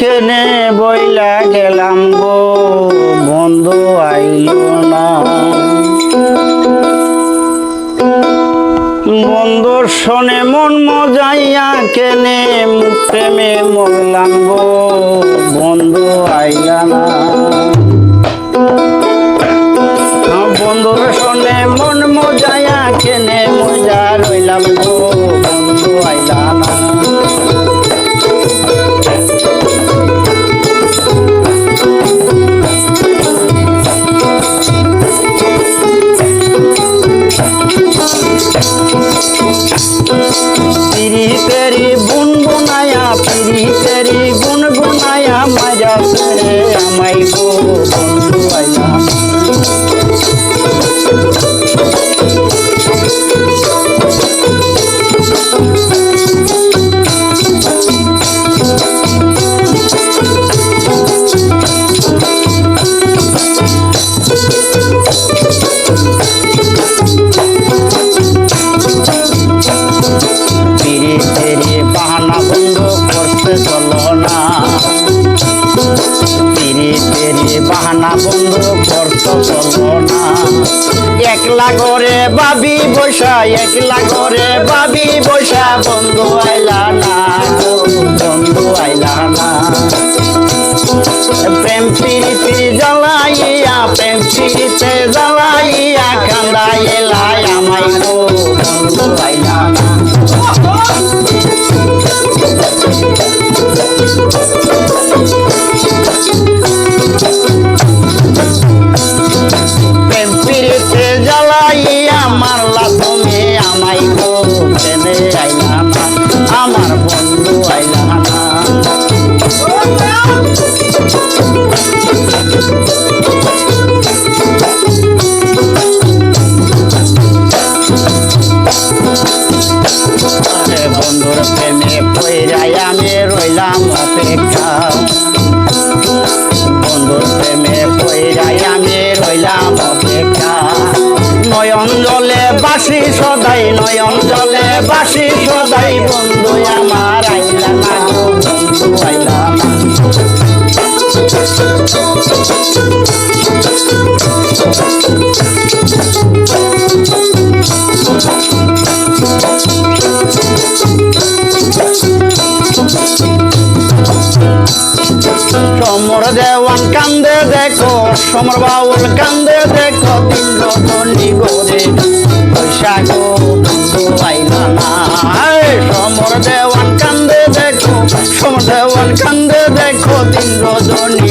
কেনে বইলা গেলাম গো, বন্ধু আইল না। বন্ধু শোনে মন মজাইয়া কেনে প্রেমে মরলাম গো, বন্ধু আইলা না। ಸರಿ তেরি বাহানা বন্ধ করতে চলো না। একলা করে বাবি বসা একলা করে বাবি বসা বন্ধু আইলা না, বন্ধু আইলা না। প্রেম পিরিতি জ্বালাইয়া, প্রেম পিরিতে জ্বালাইয়া কান্দাইলা আমায় বন্ধু আইলা না। নয়ন জলে বাসি, সদাই নয়ন জলে বাসি, সদাই বন্ধু আমার সমর দেওয়ান কান্দে দেখো, সমর বাউল কান্দে দেখো দিন রজনী গোরে বৈশাখ বন্ধু আইলা না সমর দেওয়ান কান্দে দেখো, সমর দেওয়ান কান্দে দেখো, দিন রজনী